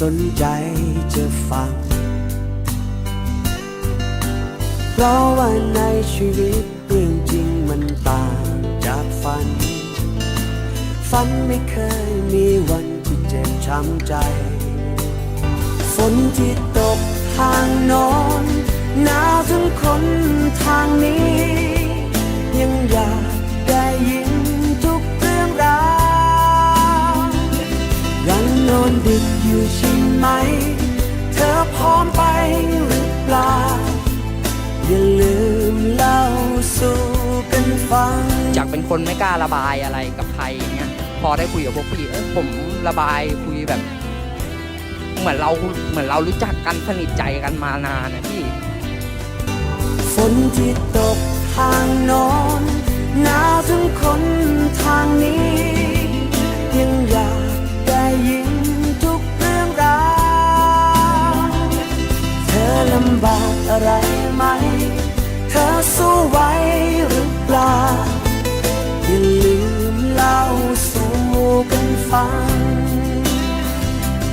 สนใจจะฟัง เพราะว่าในชีวิตเรื่องจริงมันต่างจากฝัน ฝันไม่เคยมีวันที่เจ็บช้ำใจ ฝนที่ตกทางโนอนหนาวถึงคนทางนี้ ดึกอยู่ใช่ไหม เธอพร้อมไปหรือเปล่า อย่าลืมเล่าสู่กันฟัง จากเป็นคนไม่กล้าระบายอะไรกับใครอย่างเงี้ย พอได้คุยกับพวกพี่เอ้ยผมระบายคุยแบบ เหมือนเราเหมือนเรารู้จักกันสนิทใจกันมานานนะพี่ ฝนที่ตกทางโนอน ลำบากอะไรไหม เธอสู้ไหวหรือเปล่า อย่าลืมเล่าสู่กันฟัง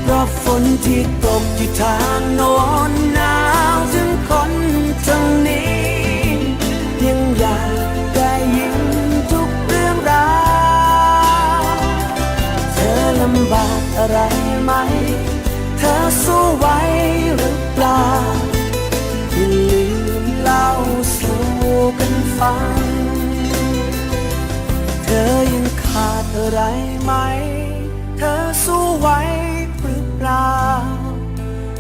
เพราะฝนที่ตกที่ทางโน้นหนาวถึงคนทางนี้ ยังอยากได้ยินทุกเรื่องราว เธอลำบากอะไรไหม เธอสู้ไหวหรือ ไรไหม เธอสู้ไหวหรือเปล่า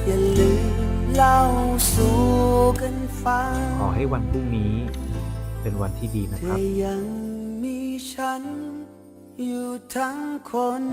อย่าลืมเล่าสู่กันฟังขอให้วันพรุ่งนี้เป็นวันที่ดีนะเธครับอยังมีฉัน อยู่ทั้งคน